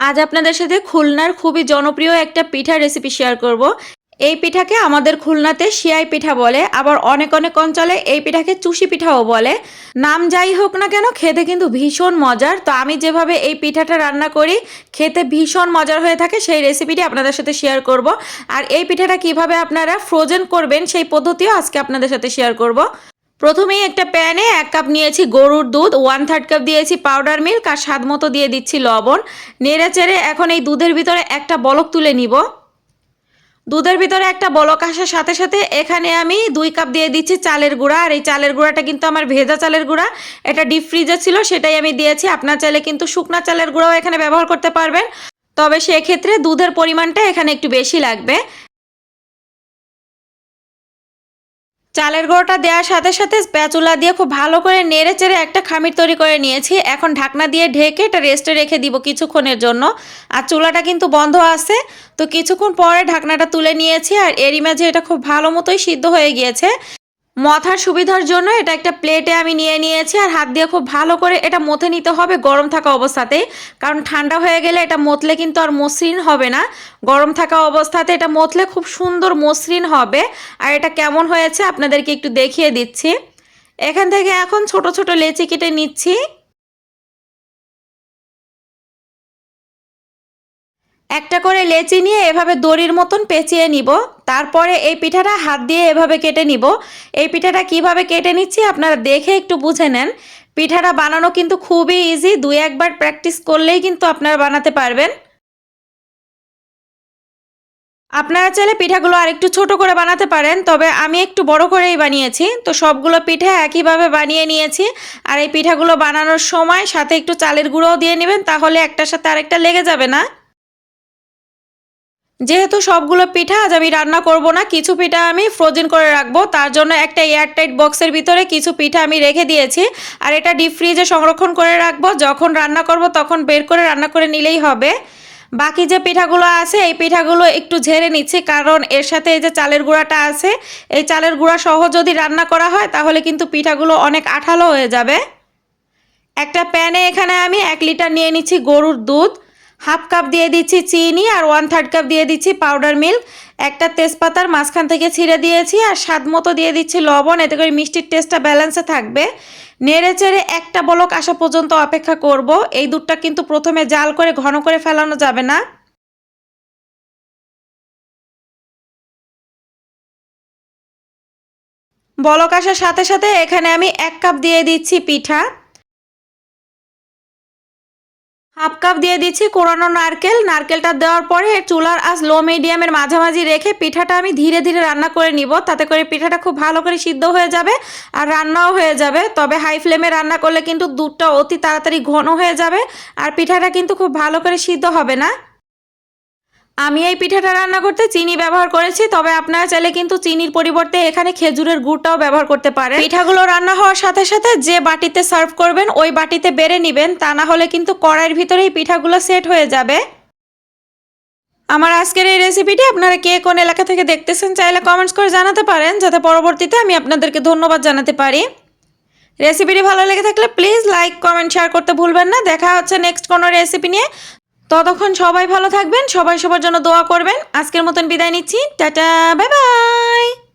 আজ আপনাদের সাথে খুলনার খুবই জনপ্রিয় একটা পিঠা রেসিপি শেয়ার করব। এই পিঠাকে আমাদের খুলনাতে শিয়াই পিঠা বলে, আবার অনেক অনেক অঞ্চলে এই পিঠাকে চুষি পিঠাও বলে। নাম যাই হোক না কেন, খেতে কিন্তু ভীষণ মজার। তো আমি যেভাবে এই পিঠাটা রান্না করি, খেতে ভীষণ মজার হয়ে থাকে, সেই রেসিপিটি আপনাদের সাথে শেয়ার করব। আর এই পিঠাটা কীভাবে আপনারা ফ্রোজেন করবেন, সেই পদ্ধতিও আজকে আপনাদের সাথে শেয়ার করব। প্রথমেই একটা প্যানে এক কাপ নিয়েছি গরুর দুধ ওয়ান থার্ড কাপ দিয়েছি পাউডার মিল্ক আর স্বাদ মতো দিয়ে দিচ্ছি লবণ। নেড়ে চেড়ে এখন এই দুধের ভিতরে একটা বলক তুলে নিব। দুধের ভিতরে একটা বলক আসার সাথে সাথে এখানে আমি দুই কাপ দিয়ে দিচ্ছি চালের গুঁড়া। আর এই চালের গুঁড়াটা কিন্তু আমার ভেজা চালের গুঁড়া। এটা ডিপ ফ্রিজে ছিল, সেটাই আমি দিয়েছি। আপনার চাইলে কিন্তু শুকনা চালের গুঁড়াও এখানে ব্যবহার করতে পারবেন। তবে সেক্ষেত্রে দুধের পরিমাণটা এখানে একটু বেশি লাগবে। চালের গুঁড়োটা দেওয়ার সাথে সাথে স্প্যাচুলা দিয়ে খুব ভালো করে নেড়ে চেড়ে একটা খামির তৈরি করে নিয়েছি। এখন ঢাকনা দিয়ে ঢেকে এটা রেস্টে রেখে দিব কিছুক্ষণের জন্য। আর চুলাটা কিন্তু বন্ধ আছে। তো কিছুক্ষণ পরে ঢাকনাটা তুলে নিয়েছি আর এরই মাঝে এটা খুব ভালো মতোই সিদ্ধ হয়ে গিয়েছে। মথার সুবিধার জন্য এটা একটা প্লেটে আমি নিয়ে নিয়েছি আর হাত দিয়ে খুব ভালো করে এটা মথে নিতে হবে গরম থাকা অবস্থাতেই। কারণ ঠান্ডা হয়ে গেলে এটা মতলে কিন্তু আর মসৃণ হবে না। গরম থাকা অবস্থাতে এটা মতলে খুব সুন্দর মসৃণ হবে। আর এটা কেমন হয়েছে আপনাদেরকে একটু দেখিয়ে দিচ্ছি। এখান থেকে এখন ছোট ছোট লেচি কেটে নিচ্ছি। একটা করে লেচি নিয়ে এভাবে দড়ির মতন পেঁচিয়ে নিব। তারপরে এই পিঠাটা হাত দিয়ে এভাবে কেটে নিব। এই পিঠাটা কীভাবে কেটে নিচ্ছি আপনারা দেখে একটু বুঝে নেন। পিঠাটা বানানো কিন্তু খুবই ইজি দুই একবার প্র্যাকটিস করলেই কিন্তু আপনারা বানাতে পারবেন। আপনারা চাইলে পিঠাগুলো আর একটু ছোট করে বানাতে পারেন, তবে আমি একটু বড় করেই বানিয়েছি। তো সবগুলো পিঠা একইভাবে বানিয়ে নিয়েছি। আর এই পিঠাগুলো বানানোর সময় সাথে একটু চালের গুঁড়োও দিয়ে নেবেন, তাহলে একটার সাথে আরেকটা লেগে যাবে না। যেহেতু সবগুলো পিঠা আজ আমি রান্না করব না, কিছু পিঠা আমি ফ্রোজেন করে রাখব। তার জন্য একটা এয়ারটাইট বক্সের ভিতরে কিছু পিঠা আমি রেখে দিয়েছি। আর এটা ডিপ ফ্রিজে সংরক্ষণ করে রাখব। যখন রান্না করব তখন বের করে রান্না করে নিলেই হবে। বাকি যে পিঠাগুলো আছে, এই পিঠাগুলো একটু ঝেড়ে নিচ্ছি। কারণ এর সাথে এই যে চালের গুঁড়াটা আছে, এই চালের গুঁড়া সহ যদি রান্না করা হয়, তাহলে কিন্তু পিঠাগুলো অনেক আঠালো হয়ে যাবে। একটা প্যানে এখানে আমি এক লিটার নিয়ে নিচ্ছি গরুর দুধ। হাফ কাপ দিয়ে দিচ্ছি চিনি আর ওয়ান থার্ড কাপ দিয়ে দিচ্ছি পাউডার মিল্ক। একটা তেজপাতার মাঝখান থেকে ছিঁড়ে দিয়েছি আর স্বাদ মতো দিয়ে দিচ্ছি লবণ। এতে করে মিষ্টির টেস্টটা ব্যালেন্সে থাকবে। নেড়ে চেড়ে একটা বলক আসা পর্যন্ত অপেক্ষা করব। এই দুধটা কিন্তু প্রথমে জাল করে ঘন করে ফেলানো যাবে না। বলক আসার সাথে সাথে এখানে আমি এক কাপ দিয়ে দিচ্ছি পিঠা। হাফ কাপ দিয়ে দিচ্ছি কোরানো নারকেল। নারকেলটা দেওয়ার পরে চুলার আজ লো মিডিয়ামের মাঝামাঝি রেখে পিঠাটা আমি ধীরে ধীরে রান্না করে নিব। তাতে করে পিঠাটা খুব ভালো করে সিদ্ধ হয়ে যাবে আর রান্নাও হয়ে যাবে। তবে হাই ফ্লেমে রান্না করলে কিন্তু দুধটা অতি তাড়াতাড়ি ঘন হয়ে যাবে আর পিঠাটা কিন্তু খুব ভালো করে সিদ্ধ হবে না। আমি এই পিঠাটা রান্না করতে চিনি ব্যবহার করেছি, তবে আপনারা চাইলে কিন্তু চিনির পরিবর্তে এখানে খেজুরের গুড়টাও ব্যবহার করতে পারেন। পিঠাগুলো রান্না হওয়ার সাথে সাথে যে বাটিতে সার্ভ করবেন, ওই বাটিতে বেড়ে নেবেন, তা না হলে কিন্তু কড়াইয়ের ভিতরেই পিঠাগুলো সেট হয়ে যাবে। আমার আজকের এই রেসিপিটি আপনারা কে কোন এলাকা থেকে দেখতেছেন চাইলে কমেন্টস করে জানাতে পারেন, যাতে পরবর্তীতে আমি আপনাদেরকে ধন্যবাদ জানাতে পারি। রেসিপিটি ভালো লেগে থাকলে প্লিজ লাইক, কমেন্ট, শেয়ার করতে ভুলবেন না। দেখা হচ্ছে নেক্সট কোনো রেসিপি নিয়ে। ততক্ষণ সবাই ভালো থাকবেন, সবাই সবার জন্য দোয়া করবেন। আজকের মতন বিদায় নিচ্ছি। Tata bye bye